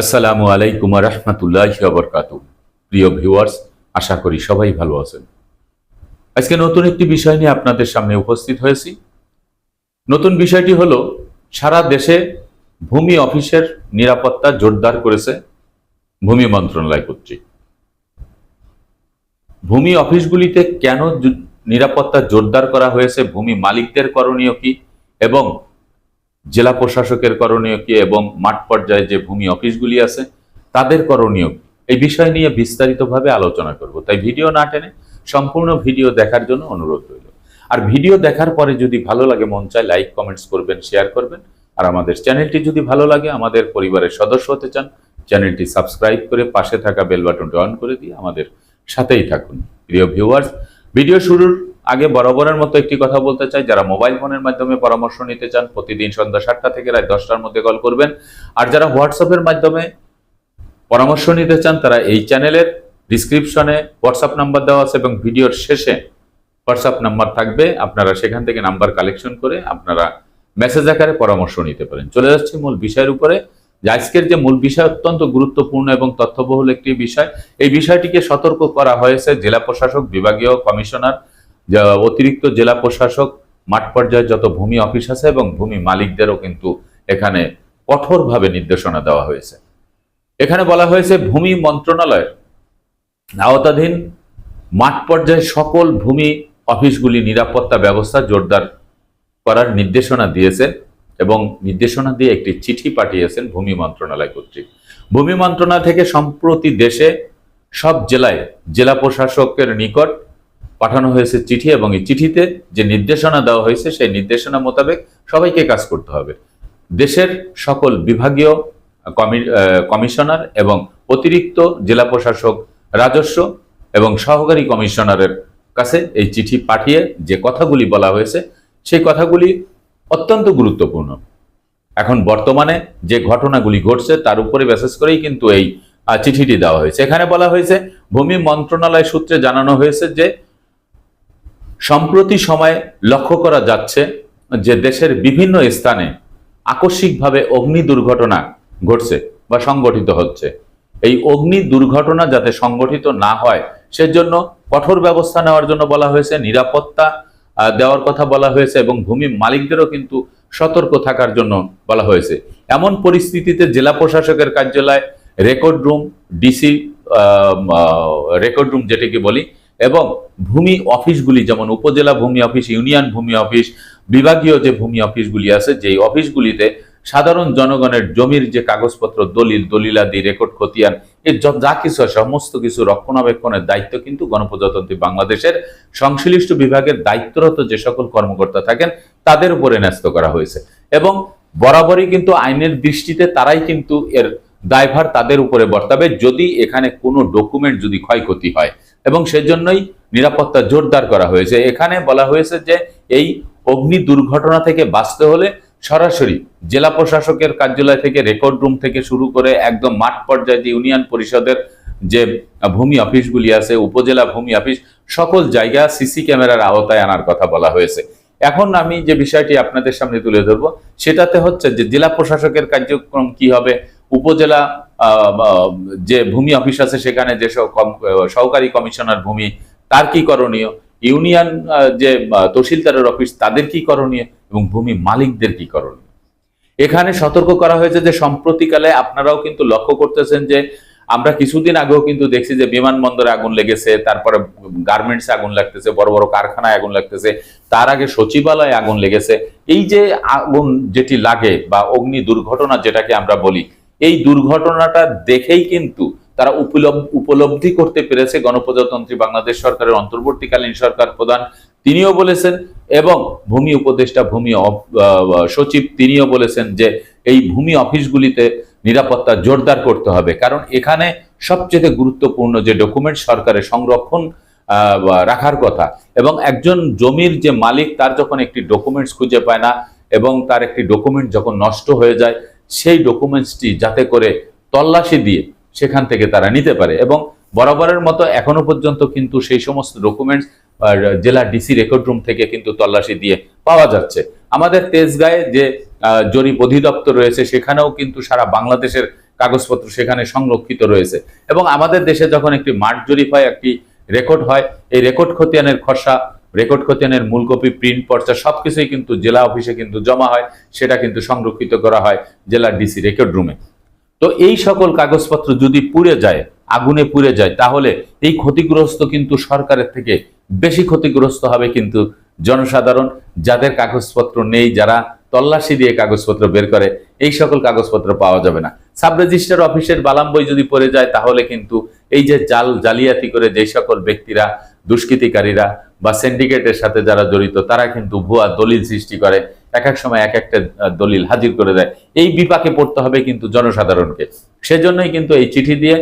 আসসালামু আলাইকুম রহমতুল্লাহ বরকাত প্রিয় ভিউয়ার্স, আশা করি সবাই ভালো আছেন। আজকে নতুন একটি বিষয় নিয়ে আপনাদের সামনে উপস্থিত হয়েছি। নতুন বিষয়টি হলো, সারা দেশে ভূমি অফিসের নিরাপত্তা জোরদার করেছে ভূমি মন্ত্রণালয় কর্তৃক। ভূমি অফিসগুলিতে কেন নিরাপত্তা জোরদার করা হয়েছে, ভূমি মালিকদের করণীয় কি, এবং জেলা প্রশাসকের করণীয় কি এবং মাঠ পর্যায়ে যে ভূমি অফিসগুলি আছে, তাদের করণীয় এই বিষয় নিয়ে বিস্তারিতভাবে আলোচনা করব। তাই ভিডিও না টেনে সম্পূর্ণ ভিডিও দেখার জন্য অনুরোধ রইল। আর ভিডিও দেখার পরে যদি ভালো লাগে, মন চায় লাইক, কমেন্টস করবেন, শেয়ার করবেন। আর আমাদের চ্যানেলটি যদি ভালো লাগে, আমাদের পরিবারের সদস্য হতে চান, চ্যানেলটি সাবস্ক্রাইব করে পাশে থাকা বেল বাটনটি অন করে দিয়ে আমাদের সাথেই থাকুন। প্রিয় ভিউয়ার্স, ভিডিও শুরুর আগে বরাবরের মতো একটি কথা বলতে চাই, যারা মোবাইল ফোনের মাধ্যমে পরামর্শ নিতে চান, প্রতিদিন সন্ধ্যা সাতটা থেকে রাত দশটার মধ্যে কল করবেন। আর যারা হোয়াটসঅ্যাপের মাধ্যমে পরামর্শ নিতে চান, তারা এই চ্যানেলের ডিসক্রিপশনে হোয়াটসঅ্যাপ নাম্বার দেওয়া আছে এবং ভিডিওর শেষে হোয়াটসঅ্যাপ নাম্বার থাকবে। আপনারা সেখান থেকে নাম্বার কালেকশন করে আপনারা মেসেজ আকারে পরামর্শ নিতে পারেন। চলে যাচ্ছি মূল বিষয়ের উপরে। যে আজকের যে মূল বিষয় অত্যন্ত গুরুত্বপূর্ণ এবং তথ্যবহুল একটি বিষয়, এই বিষয়টিকে সতর্ক করা হয়েছে জেলা প্রশাসক, বিভাগীয় কমিশনার অতিরিক্ত জেলা প্রশাসক, মাঠ পর্যায়ে যত ভূমি অফিস আছে এবং ভূমি মালিকদেরও কিন্তু এখানে কঠোরভাবে নির্দেশনা দেওয়া হয়েছে। এখানে বলা হয়েছে, ভূমি মন্ত্রণালয়ের আওতাধীন মাঠ পর্যায়ে সকল ভূমি অফিসগুলি নিরাপত্তা ব্যবস্থা জোরদার করার নির্দেশনা দিয়েছেন এবং নির্দেশনা দিয়ে একটি চিঠি পাঠিয়েছেন ভূমি মন্ত্রণালয় কর্তৃক। ভূমি মন্ত্রণালয় থেকে সম্প্রতি দেশে সব জেলায় জেলা প্রশাসকের নিকট পাঠানো হয়েছে চিঠি এবং এই চিঠিতে যে নির্দেশনা দেওয়া হয়েছে, সেই নির্দেশনা মোতাবেক সবাইকে কাজ করতে হবে। দেশের সকল বিভাগীয় কমিশনার এবং অতিরিক্ত জেলা প্রশাসক রাজস্ব এবং সহকারী কমিশনারের কাছে এই চিঠি পাঠিয়ে যে কথাগুলি বলা হয়েছে, সেই কথাগুলি অত্যন্ত গুরুত্বপূর্ণ। এখন বর্তমানে যে ঘটনাগুলি ঘটছে, তার উপরে বিশেষ করেই কিন্তু এই চিঠিটি দেওয়া হয়েছে। এখানে বলা হয়েছে, ভূমি মন্ত্রণালয় সূত্রে জানানো হয়েছে যে সম্প্রতি সময়ে লক্ষ্য করা যাচ্ছে যে দেশের বিভিন্ন স্থানে আকস্মিকভাবে অগ্নি দুর্ঘটনা ঘটছে বা সংগঠিত হচ্ছে। এই অগ্নি দুর্ঘটনা যাতে সংগঠিত না হয়, সেজন্য কঠোর ব্যবস্থা নেওয়ার জন্য বলা হয়েছে, নিরাপত্তা দেওয়ার কথা বলা হয়েছে এবং ভূমি মালিকদেরও কিন্তু সতর্ক থাকার জন্য বলা হয়েছে। এমন পরিস্থিতিতে জেলা প্রশাসকের কার্যালয় record room, DC record room যেটিকে বলি এবং ভূমি অফিসগুলি, যেমন উপজেলা ভূমি অফিস, ইউনিয়ন ভূমি অফিস, বিভাগীয় যে ভূমি অফিসগুলি আছে, যেই অফিসগুলিতে সাধারণ জনগণের জমির যে কাগজপত্র, দলিল, দলিলাদি, রেকর্ড, খতিয়ান এর যা কিছু সমস্ত কিছু রক্ষণাবেক্ষণের দায়িত্ব কিন্তু গণপ্রজাতন্ত্রী বাংলাদেশের সংশ্লিষ্ট বিভাগের দায়িত্বরত যে সকল কর্মকর্তা থাকেন, তাদের উপরে ন্যস্ত করা হয়েছে। এবং বরাবরই কিন্তু আইনের দৃষ্টিতে তারাই কিন্তু এর দায়ভার তাদের উপরে বর্তাবে, যদি এখানে কোনো ডকুমেন্ট যদি ক্ষয়ক্ষতি হয়। এবং সেজন্যই নিরাপত্তা জোরদার করা হয়েছে। এখানে বলা হয়েছে যে এই অগ্নি দুর্ঘটনা থেকে বাঁচতে হলে সরাসরি জেলা প্রশাসকের কার্যালয় থেকে রেকর্ড রুম থেকে শুরু করে একদম মাঠ পর্যায়ে যে ইউনিয়ন পরিষদের যে ভূমি অফিসগুলি আছে, উপজেলা ভূমি অফিস, সকল জায়গা সিসি ক্যামেরার আওতায় আনার কথা বলা হয়েছে। এখন আমি যে বিষয়টি আপনাদের সামনে তুলে ধরবো, সেটাতে হচ্ছে যে জেলা প্রশাসকের কার্যক্রম কি হবে, উপজেলা যে ভূমি অফিস আছে সেখানে যে সব সহকারী কমিশনার ভূমি, তার কি করণীয়? ইউনিয়ন যে তহসিলদারের অফিস, তাদের কি করণীয়? এবং ভূমি মালিকদের কি করণীয়? এখানে সতর্ক করা হয়েছে যে সম্প্রতিকালে আপনারাও কিন্তু লক্ষ্য করতেছেন যে আমরা কিছুদিন আগেও কিন্তু দেখছি যে বিমানবন্দরে আগুন লেগেছে, তারপরে গার্মেন্টসে আগুন লাগতেছে, বড় বড় কারখানায় আগুন লাগতেছে, তার আগে সচিবালয়ে আগুন লেগেছে। এই যে আগুন যেটি লাগে বা অগ্নি দুর্ঘটনা যেটাকে আমরা বলি এই দুর্ঘটনাটা দেখেই কিন্তু তারা উপলব- উপলব্ধি করতে পেরেছে গণপ্রজাতন্ত্রী বাংলাদেশ সরকারের অন্তর্বর্তীকালীন সরকার প্রধান তিনিও বলেছেন এবং ভূমি উপদেষ্টা, ভূমি সচিব তিনিও বলেছেন যে এই ভূমি অফিসগুলিতে নিরাপত্তা জোরদার করতে হবে। কারণ এখানে সবচেয়ে গুরুত্বপূর্ণ যে ডকুমেন্ট সরকারের সংরক্ষণ রাখার কথা এবং একজন জমির যে মালিক তার যখন একটি ডকুমেন্টস খুঁজে পায় না এবং তার একটি ডকুমেন্ট যখন নষ্ট হয়ে যায় সেই ডকুমেন্টসটি যাতে করে তল্লাশি দিয়ে সেখান থেকে তারা নিতে পারে এবং বরাবরের মতো এখনও পর্যন্ত কিন্তু সেই সমস্ত ডকুমেন্টস জেলা ডিসি রেকর্ড রুম থেকে কিন্তু তল্লাশি দিয়ে পাওয়া যাচ্ছে। আমাদের তেজগাঁয়ে যে জরিপ অধিদপ্তর রয়েছে সেখানেও কিন্তু সারা বাংলাদেশের কাগজপত্র সেখানে সংরক্ষিত রয়েছে এবং আমাদের দেশে যখন একটি মাঠ জরিপ হয়, একটি রেকর্ড হয়, এই রেকর্ড খতিয়ানের খসড়া রেকর্ড খতিয়ানের মূল কপি, প্রিন্ট, পর্চা সবকিছুই কিন্তু জেলা অফিসে কিন্তু জমা হয়, সেটা কিন্তু সংরক্ষিত করা হয় জেলার ডিসি রেকর্ড রুমে। তো এই সকল কাগজপত্র যদি পুড়ে যায়, আগুনে পুড়ে যায়, তাহলে এই ক্ষতিগ্রস্ত কিন্তু সরকারের থেকে বেশি ক্ষতিগ্রস্ত হবে কিন্তু জনসাধারণ, যাদের কাগজপত্র নেই, যারা তল্লাশি দিয়ে কাগজপত্র বের করে, এই সকল কাগজপত্র পাওয়া যাবে না। সাব রেজিস্টার অফিসের বালাম বই যদি পড়ে যায়, তাহলে কিন্তু এই যে জাল জালিয়াতি করে যে সকল ব্যক্তিরা দুষ্কৃতিকারীরা বা সিন্ডিকেটের সাথে যারা জড়িত, তারা কিন্তু ভুয়া দলিল সৃষ্টি করে। এক এক সময় এক একটা দলিল হাজির করে দেয়। এই বিপাকে পড়তে হবে কিন্তু জনসাধারণকে। সেজন্যই কিন্তু এই চিঠি দিয়ে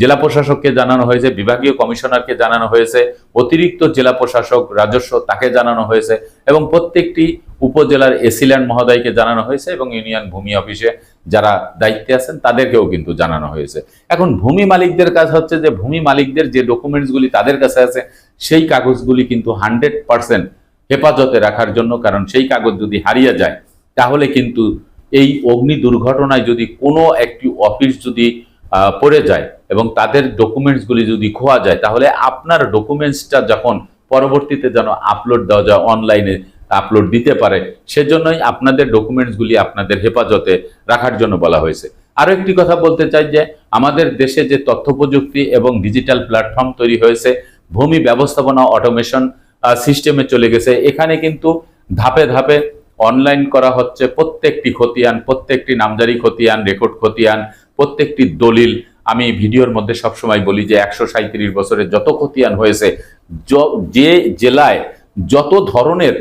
জেলা প্রশাসককে জানানো হয়েছে, বিভাগীয় কমিশনারকে জানানো হয়েছে, অতিরিক্ত জেলা প্রশাসক রাজস্ব তাকে জানানো হয়েছে এবং প্রত্যেকটি উপজেলার এসিল্যান্ড মহোদয়কে জানানো হয়েছে এবং ইউনিয়ন ভূমি অফিসে যারা দায়িত্বে আছেন তাদেরকেও কিন্তু জানানো হয়েছে। এখন ভূমি মালিকদের কাজ হচ্ছে যে ভূমি মালিকদের যে ডকুমেন্টসগুলি তাদের কাছে আছে, সেই কাগজগুলি কিন্তু হান্ড্রেড পার্সেন্ট হেফাজতে রাখার জন্য, কারণ সেই কাগজ যদি হারিয়ে যায়, তাহলে কিন্তু এই অগ্নি দুর্ঘটনায় যদি কোনো একটি অফিস যদি পড়ে যায় এবং তাদের ডকুমেন্টসগুলি যদি খোয়া যায়, তাহলে আপনার ডকুমেন্টসটা যখন পরবর্তীতে যেন আপলোড দেওয়া যায় অনলাইনে আপলোড দিতে পারে, সেজন্যই আপনাদের ডকুমেন্টসগুলি আপনাদের হেফাজতে রাখার জন্য বলা হয়েছে। আরও একটি কথা বলতে চাই যে, আমাদের দেশে যে তথ্য প্রযুক্তি এবং ডিজিটাল প্ল্যাটফর্ম তৈরি হয়েছে, ভূমি ব্যবস্থাপনা অটোমেশন সিস্টেমে চলে গেছে। এখানে কিন্তু ধাপে ধাপে অনলাইন করা হচ্ছে, প্রত্যেকটি খতিয়ান, প্রত্যেকটি নামজারি খতিয়ান রেকর্ড খতিয়ান প্রত্যেকটি দলিল আমি ভিডিওর মধ্যে সবসময় বলি যে একশো সাঁত্রিশ বছরে যত খতিয়ান হয়েছে, য- জেলায় যত ধরনের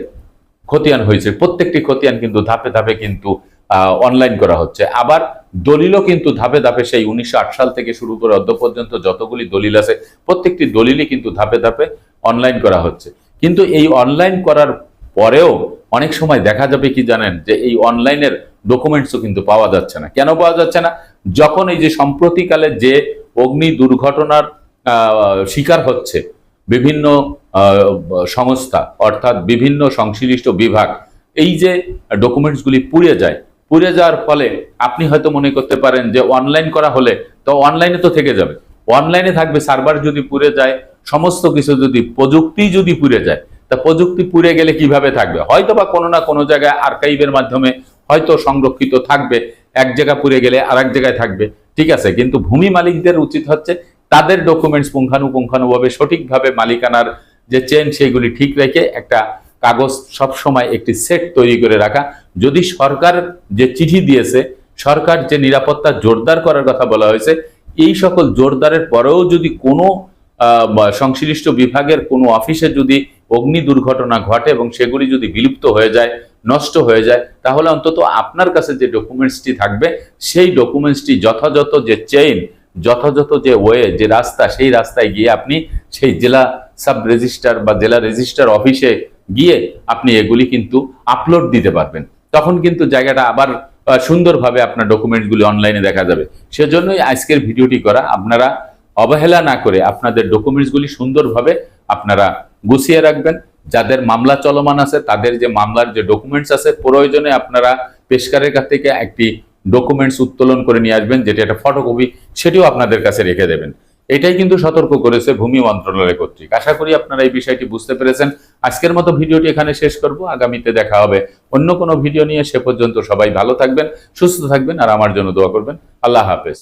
খতিয়ান হয়েছে, প্রত্যেকটি খতিয়ান কিন্তু ধাপে ধাপে কিন্তু অনলাইন করা হচ্ছে। আবার দলিলও কিন্তু ধাপে ধাপে সেই উনিশশো আট সাল থেকে শুরু করে অদ্য পর্যন্ত যতগুলি দলিল আছে, প্রত্যেকটি দলিলই কিন্তু ধাপে ধাপে অনলাইন করা হচ্ছে। কিন্তু এই অনলাইন করার পরেও অনেক সময় দেখা যাবে কি জানেন, যে এই অনলাইনের ডকুমেন্টসও কিন্তু পাওয়া যাচ্ছে না। কেন পাওয়া যাচ্ছে না? যখন এই যে সম্প্রতিকালে যে অগ্নি দুর্ঘটনার শিকার হচ্ছে বিভিন্ন সংস্থা অর্থাৎ বিভিন্ন সংশ্লিষ্ট বিভাগ, এই যে ডকুমেন্টসগুলি পুড়ে যায়, পুড়ে যাওয়ার ফলে আপনি হয়তো মনে করতে পারেন যে অনলাইন করা হলে তো অনলাইনে তো থেকে যাবে। অনলাইনে থাকবে সার্ভার যদি পুড়ে যায়, সমস্ত কিছু যদি, প্রযুক্তি যদি পুড়ে যায়, তা প্রযুক্তি পুড়ে গেলে কীভাবে থাকবে? হয়তো বা কোনো না কোনো জায়গায় আর্কাইভের মাধ্যমে হয়তো সংরক্ষিত থাকবে, এক জায়গা পুড়ে গেলে আর এক জায়গায় থাকবে, ঠিক আছে? কিন্তু ভূমি মালিকদের উচিত হচ্ছে তাদের ডকুমেন্টস পুঙ্খানুপুঙ্খানুভাবে সঠিকভাবে মালিকানার যে চেন সেগুলি ঠিক রেখে একটা কাগজ সব সময় একটি সেট তৈরি করে রাখা। যদি সরকার যে চিঠি দিয়েছে, সরকার যে নিরাপত্তা জোরদার করার কথা বলা হয়েছে, এই সকল জোরদারের পরেও যদি কোনো সংশ্লিষ্ট বিভাগের কোনো অফিসে যদি অগ্নি দুর্ঘটনা ঘটে এবং সেগুলি যদি বিলুপ্ত হয়ে যায় নষ্ট হয়ে যায়, তাহলে অন্তত আপনার কাছে যে ডকুমেন্টসটি থাকবে, সেই ডকুমেন্টসটি যথাযথ যে চেইন যথাযথ যে ওয়ে যে রাস্তা, সেই রাস্তায় গিয়ে আপনি সেই জেলা সাব রেজিস্টার বা জেলা রেজিস্টার অফিসে গিয়ে আপনি এগুলি কিন্তু আপলোড দিতে পারবেন। তখন কিন্তু জায়গাটা আবার সুন্দরভাবে আপনার ডকুমেন্টগুলি অনলাইনে দেখা যাবে। সেজন্যই আজকের ভিডিওটি করা, আপনারা অবহেলা না করে আপনাদের ডকুমেন্টসগুলি সুন্দরভাবে আপনারা গুছিয়ে রাখবেন। যাদের মামলা চলমান আছে, তাদের যে মামলার যে ডকুমেন্টস আছে, প্রয়োজনে আপনারা পেশকারের কাছ থেকে একটি ডকুমেন্টস উত্তোলন করে নিয়ে আসবেন, যেটি একটা ফটোকপি সেটিও আপনাদের কাছে রেখে দেবেন। এটাই কিন্তু সতর্ক করেছে ভূমি মন্ত্রণালয় কর্তৃক। আশা করি আপনারা এই বিষয়টি বুঝতে পেরেছেন। আজকের মতো ভিডিওটি এখানে শেষ করব। আগামীতে দেখা হবে অন্য কোনো ভিডিও নিয়ে। সে পর্যন্ত সবাই ভালো থাকবেন, সুস্থ থাকবেন, আর আমার জন্য দোয়া করবেন। আল্লাহ হাফেজ।